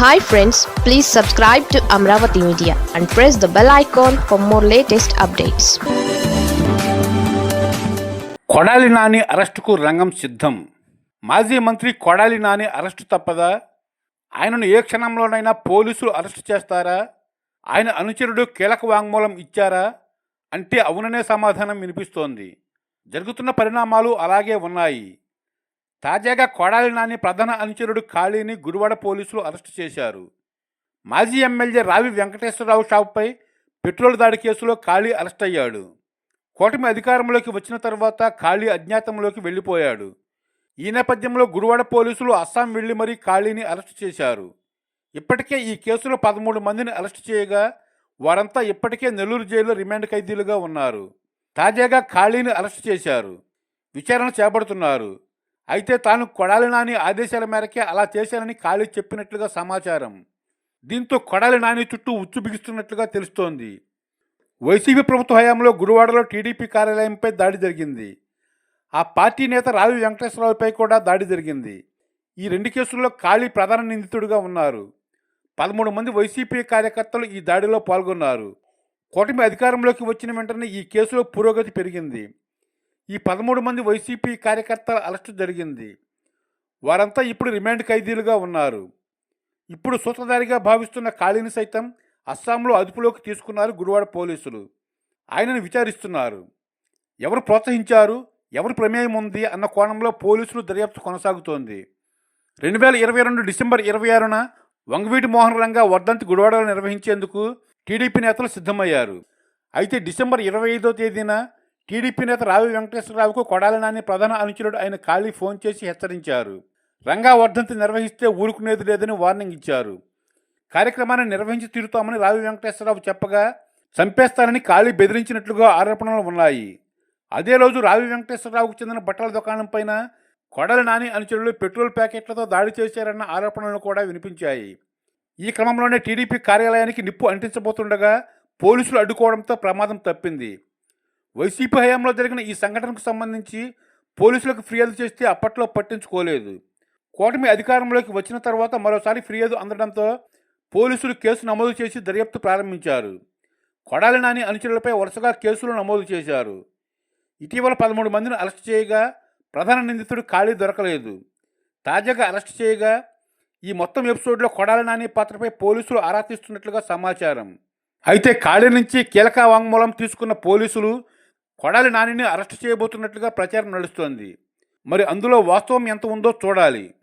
Hi friends please subscribe to Amaravati media and press the bell icon for more latest updates Kodali Nani అరెస్టుకు రంగం సిద్ధం. మాజీ మంత్రి Kodali Nani arrest తప్పదా? ఆయనను ఏ క్షణంలోనైనా పోలీసులు అరెస్టు చేస్తారా? ఆయన అనుచరుడు కీలక వాంగ్మూలం ఇచ్చారా? అంటే అవుననే సమాధానం వినిపిస్తోంది. జరుగుతున్న పరిణామాలు అలాగే ఉన్నాయి. తాజాగా కొడాలి నాని ప్రధాన అనుచరుడు ఖాళీని గురువాడ పోలీసులు అరెస్టు చేశారు. మాజీ ఎమ్మెల్యే రావి వెంకటేశ్వరరావు షాపుపై పెట్రోల్ దాడి కేసులో ఖాళీ అరెస్ట్ అయ్యాడు కూటమి అధికారంలోకి వచ్చిన తర్వాత ఖాళీ అజ్ఞాతంలోకి వెళ్ళిపోయాడు. ఈ నేపథ్యంలో గురువాడ పోలీసులు అస్సాం వెళ్ళి మరీ ఖాళీని అరెస్టు చేశారు. ఇప్పటికే ఈ కేసులో పదమూడు మందిని అరెస్టు చేయగా వారంతా ఇప్పటికే నెల్లూరు జైల్లో రిమాండ్ ఖైదీలుగా ఉన్నారు. తాజాగా ఖాళీని అరెస్టు చేశారు. విచారణ చేపడుతున్నారు. అయితే తాను కొడాలి నాని ఆదేశాల మేరకే అలా చేశానని ఖాళీ చెప్పినట్లుగా సమాచారం. దీంతో కొడాలి నాని చుట్టూ ఉచ్చు బిగిస్తున్నట్లుగా తెలుస్తోంది. వైసీపీ ప్రభుత్వ హయాంలో గురువాడలో టీడీపీ కార్యాలయంపై దాడి జరిగింది. ఆ పార్టీ నేత రావి వెంకటేశ్వరరావుపై కూడా దాడి జరిగింది. ఈ రెండు కేసుల్లో ఖాళీ ప్రధాన నిందితుడిగా ఉన్నారు. పదమూడు మంది వైసీపీ కార్యకర్తలు ఈ దాడిలో పాల్గొన్నారు. కూటమి అధికారంలోకి వచ్చిన వెంటనే ఈ కేసులో పురోగతి పెరిగింది. ఈ పదమూడు మంది వైసీపీ కార్యకర్తల అరెస్టు జరిగింది. వారంతా ఇప్పుడు రిమాండ్ ఖైదీలుగా ఉన్నారు. ఇప్పుడు సూత్రధారిగా భావిస్తున్న ఖాళీని సైతం అస్సాంలో అదుపులోకి తీసుకున్నారు గురువాడ పోలీసులు. ఆయనను విచారిస్తున్నారు. ఎవరు ప్రోత్సహించారు? ఎవరి ప్రమేయం ఉంది? అన్న కోణంలో పోలీసులు దర్యాప్తు కొనసాగుతోంది. రెండు వేల ఇరవై రెండు డిసెంబర్ ఇరవై ఆరున వంగవీటి మోహన్ రంగా వర్ధంతి గుడివాడలో నిర్వహించేందుకు టీడీపీ నేతలు సిద్ధమయ్యారు. అయితే డిసెంబర్ ఇరవై ఐదో తేదీన టీడీపీ నేత రావి వెంకటేశ్వరరావుకు కొడాలి నాని ప్రధాన అనుచరుడు ఆయన ఖాళీ ఫోన్ చేసి హెచ్చరించారు. రంగా వర్ధంతి నిర్వహిస్తే ఊరుకునేది లేదని వార్నింగ్ ఇచ్చారు. కార్యక్రమాన్ని నిర్వహించి తీరుతామని రావి వెంకటేశ్వరరావు చెప్పగా చంపేస్తానని ఖాళీ బెదిరించినట్లుగా ఆరోపణలు ఉన్నాయి. అదే రోజు రావి వెంకటేశ్వరరావుకు చెందిన బట్టల దుకాణం పైన కొడలి నాని అనుచరులు పెట్రోల్ ప్యాకెట్లతో దాడి చేశారన్న ఆరోపణలు కూడా వినిపించాయి. ఈ క్రమంలోనే టీడీపీ కార్యాలయానికి నిప్పు అంటించబోతుండగా పోలీసులు అడ్డుకోవడంతో ప్రమాదం తప్పింది. వైసీపీ హయాంలో జరిగిన ఈ సంఘటనకు సంబంధించి పోలీసులకు ఫిర్యాదు చేస్తే అప్పట్లో పట్టించుకోలేదు. కూటమి అధికారంలోకి వచ్చిన తర్వాత మరోసారి ఫిర్యాదు అందడంతో పోలీసులు కేసు నమోదు చేసి దర్యాప్తు ప్రారంభించారు. కొడాలి నాని అనుచరులపై వరుసగా కేసులు నమోదు చేశారు. ఇటీవల పదమూడు మందిని అరెస్ట్ చేయగా ప్రధాన నిందితుడు ఖాళీ దొరకలేదు. తాజాగా అరెస్ట్ చేయగా ఈ మొత్తం ఎపిసోడ్లో కొడాలి నాని పాత్రపై పోలీసులు ఆరా తీస్తున్నట్లుగా సమాచారం. అయితే ఖాళీ నుంచి కీలక వాంగ్మూలం తీసుకున్న పోలీసులు కొడాలి నానిని అరెస్ట్ చేయబోతున్నట్లుగా ప్రచారం నడుస్తోంది. మరి అందులో వాస్తవం ఎంత ఉందో చూడాలి.